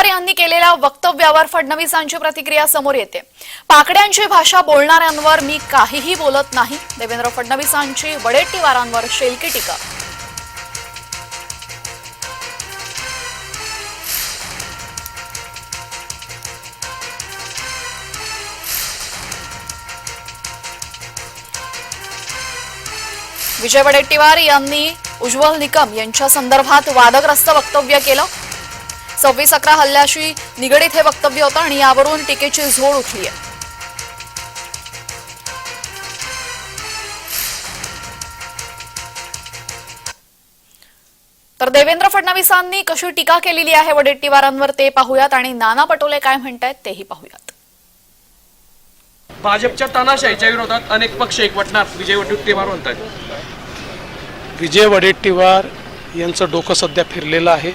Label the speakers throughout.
Speaker 1: पवार यांनी केलेल्या वक्तव्यावर फडणवीसांची प्रतिक्रिया समोर येते. पाकड्यांची भाषा बोलणाऱ्यांवर मी काहीही बोलत नाही. देवेंद्र फडणवीसांची वडेट्टीवारांवर शेलकी टीका. विजय वडेट्टीवार यांनी उज्ज्वल निकम यांच्या संदर्भात वादग्रस्त वक्तव्य केलं. सव्वीस अकरा हल्ल्याशी निगडीत हे वक्तव्य होतं आणि यावरून टीकेची झोड उठली आहे. तर देवेंद्र फडणवीसांनी कशी टीका केलेली आहे वडेट्टीवारांवर ते पाहूयात आणि नाना पटोले काय म्हणतायत तेही पाहूयात.
Speaker 2: भाजपच्या तानाशाहीच्या विरोधात अनेक पक्ष एकवटणार विजय वडेट्टीवार म्हणतात
Speaker 3: विजय वडेट्टीवार यांचं डोकं सध्या फिरलेलं आहे.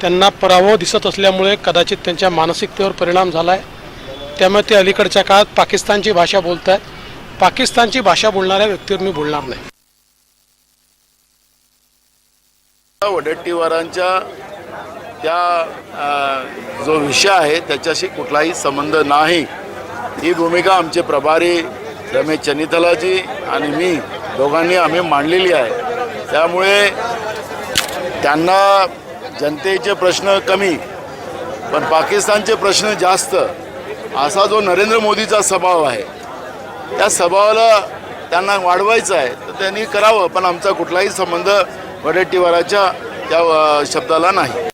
Speaker 3: त्यांना पराभव दिसत असल्यामुळे कदाचित त्यांच्या मानसिकतेवर परिणाम झाला आहे त्यामुळे ते अलीकडच्या काळात पाकिस्तानची भाषा बोलत आहेत पाकिस्तानची भाषा बोलणाऱ्या व्यक्तीवर मी बोलणार नाही.
Speaker 4: वडेट्टीवारांच्या त्या जो विषय आहे त्याच्याशी कुठलाही संबंध नाही. ही भूमिका आमचे प्रभारी रमेश चनितलाजी आणि मी दोघांनी आम्ही मांडलेली आहे. त्यामुळे त्यांना जनतेचे प्रश्न कमी पण पाकिस्तानचे प्रश्न जास्त. असा जो नरेंद्र मोदीचा स्वभाव आहे त्या स्वभावाला त्यांना वाढवायचं आहे तर त्यांनी करावं पण आमचा कुठलाही संबंध वडेट्टीवाराच्या त्या शब्दाला नाही.